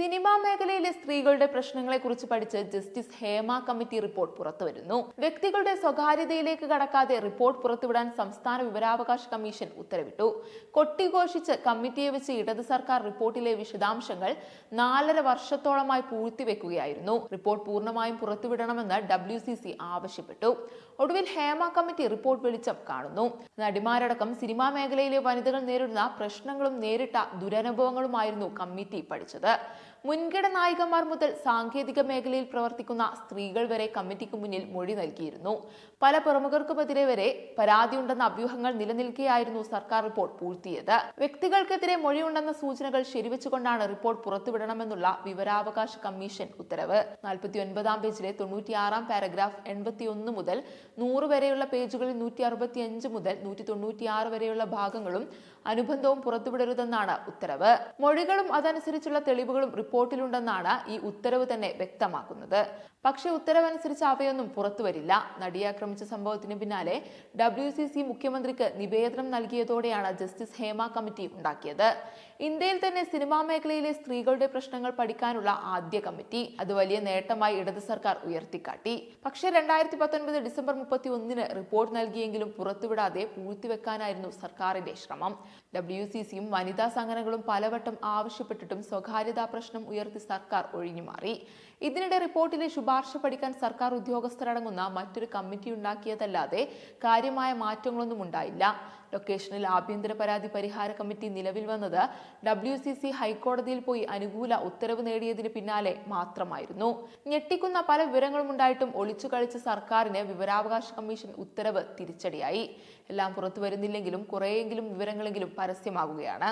Cinema മേഖലയിലെ സ്ത്രീകളുടെ പ്രശ്നങ്ങളെക്കുറിച്ച് പഠിച്ച് ജസ്റ്റിസ് ഹേമ കമ്മിറ്റി റിപ്പോർട്ട് പുറത്തുവരുന്നു. വ്യക്തികളുടെ സ്വകാര്യതയിലേക്ക് കടക്കാതെ റിപ്പോർട്ട് പുറത്തുവിടാൻ സംസ്ഥാന വിവരാവകാശ കമ്മീഷൻ ഉത്തരവിട്ടു. കൊട്ടിഘോഷിച്ച് കമ്മിറ്റിയെ വെച്ച് ഇടത് സർക്കാർ റിപ്പോർട്ടിലെ വിശദാംശങ്ങൾ നാലര വർഷത്തോളമായി പൂഴ്ത്തിവെക്കുകയായിരുന്നു. റിപ്പോർട്ട് പൂർണമായും പുറത്തുവിടണമെന്ന് ഡബ്ല്യു സി സി ആവശ്യപ്പെട്ടു. ഒടുവിൽ ഹേമ കമ്മിറ്റി റിപ്പോർട്ട് വെളിച്ചം കാണുന്നു. നടിമാരടക്കം സിനിമാ മേഖലയിലെ വനിതകൾ നേരിടുന്ന പ്രശ്നങ്ങളും നേരിട്ട ദുരനുഭവങ്ങളുമായിരുന്നു കമ്മിറ്റി പഠിച്ചത്. മുൻകിട നായികമാർ മുതൽ സാങ്കേതിക മേഖലയിൽ പ്രവർത്തിക്കുന്ന സ്ത്രീകൾ വരെ കമ്മിറ്റിക്ക് മുന്നിൽ മൊഴി നൽകിയിരുന്നു. പല പ്രമുഖർക്കുമെതിരെ വരെ പരാതിയുണ്ടെന്ന അഭ്യൂഹങ്ങൾ നിലനിൽക്കെയായിരുന്നു സർക്കാർ റിപ്പോർട്ട് പൂഴ്ത്തിയത്. വ്യക്തികൾക്കെതിരെ മൊഴിയുണ്ടെന്ന സൂചനകൾ ശരിവെച്ചുകൊണ്ടാണ് റിപ്പോർട്ട് പുറത്തുവിടണമെന്നുള്ള വിവരാവകാശ കമ്മീഷൻ ഉത്തരവ്. നാൽപ്പത്തി ഒൻപതാം പേജിലെ തൊണ്ണൂറ്റിയാറാം പാരഗ്രാഫ് എൺപത്തിയൊന്ന് മുതൽ നൂറ് വരെയുള്ള പേജുകളിൽ നൂറ്റി അറുപത്തിയഞ്ച് മുതൽ നൂറ്റി തൊണ്ണൂറ്റിയാറ് വരെയുള്ള ഭാഗങ്ങളും അനുബന്ധവും പുറത്തുവിടരുതെന്നാണ് ഉത്തരവ്. മൊഴികളും അതനുസരിച്ചുള്ള തെളിവുകളും റിപ്പോർട്ടിലുണ്ടെന്നാണ് ഈ ഉത്തരവ് തന്നെ വ്യക്തമാക്കുന്നത്. പക്ഷേ ഉത്തരവനുസരിച്ച് അവയൊന്നും പുറത്തുവരില്ല. നടിയെ ആക്രമിച്ച സംഭവത്തിന് പിന്നാലെ ഡബ്ല്യു സി സി മുഖ്യമന്ത്രിക്ക് നിവേദനം നൽകിയതോടെയാണ് ജസ്റ്റിസ് ഹേമ കമ്മിറ്റി ഉണ്ടാക്കിയത്. ഇന്ത്യയിൽ തന്നെ സിനിമാ മേഖലയിലെ സ്ത്രീകളുടെ പ്രശ്നങ്ങൾ പഠിക്കാനുള്ള ആദ്യ കമ്മിറ്റി. അത് വലിയ നേട്ടമായി ഇടത് സർക്കാർ ഉയർത്തിക്കാട്ടി. പക്ഷേ രണ്ടായിരത്തി പത്തൊൻപത് ഡിസംബർ മുപ്പത്തി ഒന്നിന് റിപ്പോർട്ട് നൽകിയെങ്കിലും പുറത്തുവിടാതെ പൂഴ്ത്തിവെക്കാനായിരുന്നു സർക്കാരിന്റെ ശ്രമം. ഡബ്ല്യു സി സിയും വനിതാ സംഘടനകളും പലവട്ടം ആവശ്യപ്പെട്ടിട്ടും സ്വകാര്യതാ പ്രശ്നം ഉയർത്തി സർക്കാർ ഒഴിഞ്ഞുമാറി ഇതിനിടെ റിപ്പോർട്ടിലെ ശുപാർശ പഠിക്കാൻ സർക്കാർ ഉദ്യോഗസ്ഥരടങ്ങുന്ന മറ്റൊരു കമ്മിറ്റി ഉണ്ടാക്കിയതല്ലാതെ കാര്യമായ മാറ്റങ്ങളൊന്നും ഉണ്ടായില്ല. ലൊക്കേഷനിൽ ആഭ്യന്തര പരാതി പരിഹാര കമ്മിറ്റി നിലവിൽ വന്നത് ഡബ്ല്യു സി സി ഹൈക്കോടതിയിൽ പോയി അനുകൂല ഉത്തരവ് നേടിയതിന് പിന്നാലെ മാത്രമായിരുന്നു. ഞെട്ടിക്കുന്ന പല വിവരങ്ങളും ഉണ്ടായിട്ടും ഒളിച്ചു കളിച്ച സർക്കാരിന് വിവരാവകാശ കമ്മീഷൻ ഉത്തരവ് തിരിച്ചടിയായി. എല്ലാം പുറത്തു വരുന്നില്ലെങ്കിലും കുറേയെങ്കിലും വിവരങ്ങളെങ്കിലും പരസ്യമാകുകയാണ്.